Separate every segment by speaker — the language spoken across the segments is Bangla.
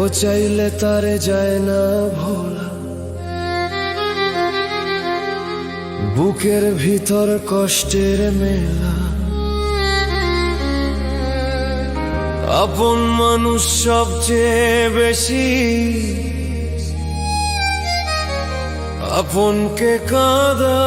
Speaker 1: ও চাইলে তারে যায় না ভোলা। বুকের ভিতর কষ্টের মেলা। আপন মানুষ সবচেয়ে বেশি। আপনকে কাঁদা।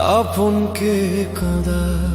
Speaker 1: আপনকে কাঁদা।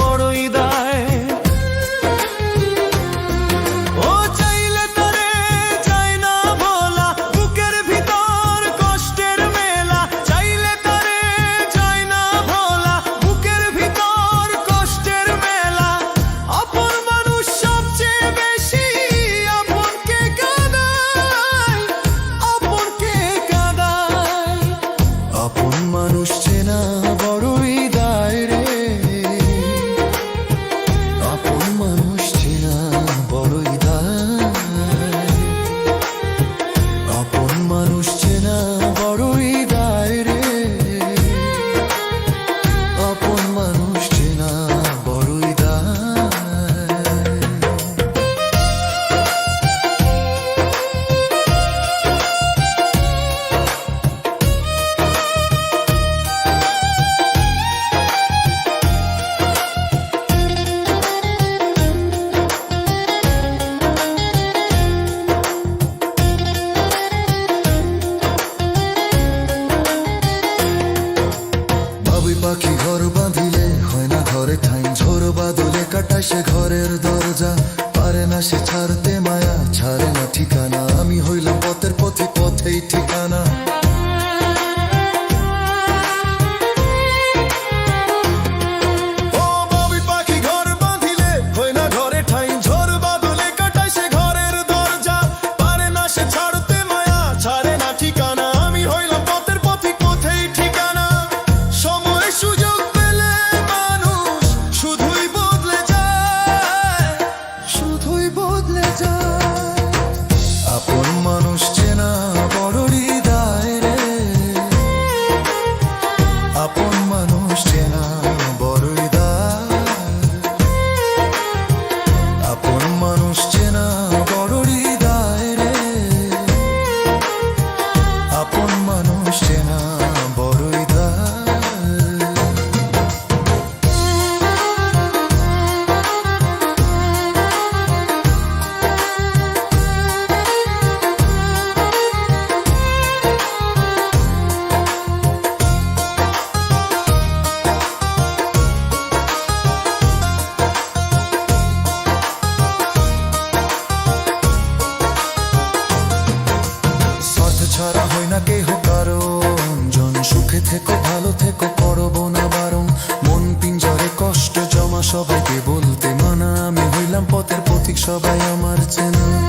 Speaker 1: সবাইকে বলতে মানা আমি হইলাম পথের পথিক সবাই আমার চেনা।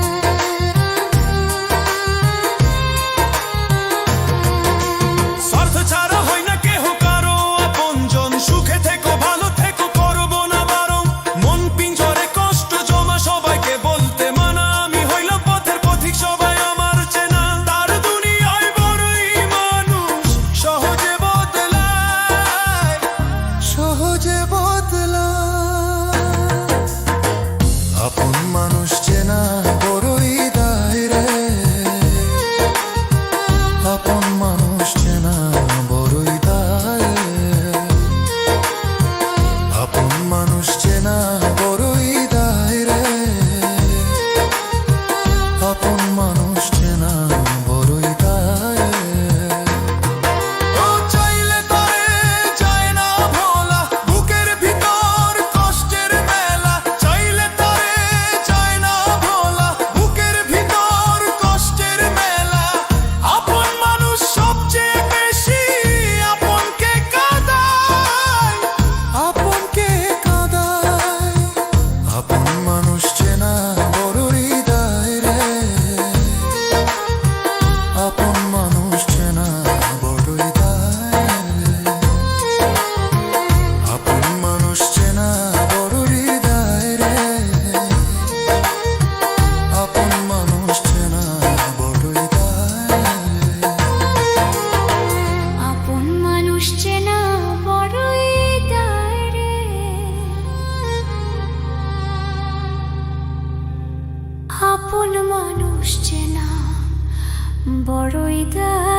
Speaker 1: আপন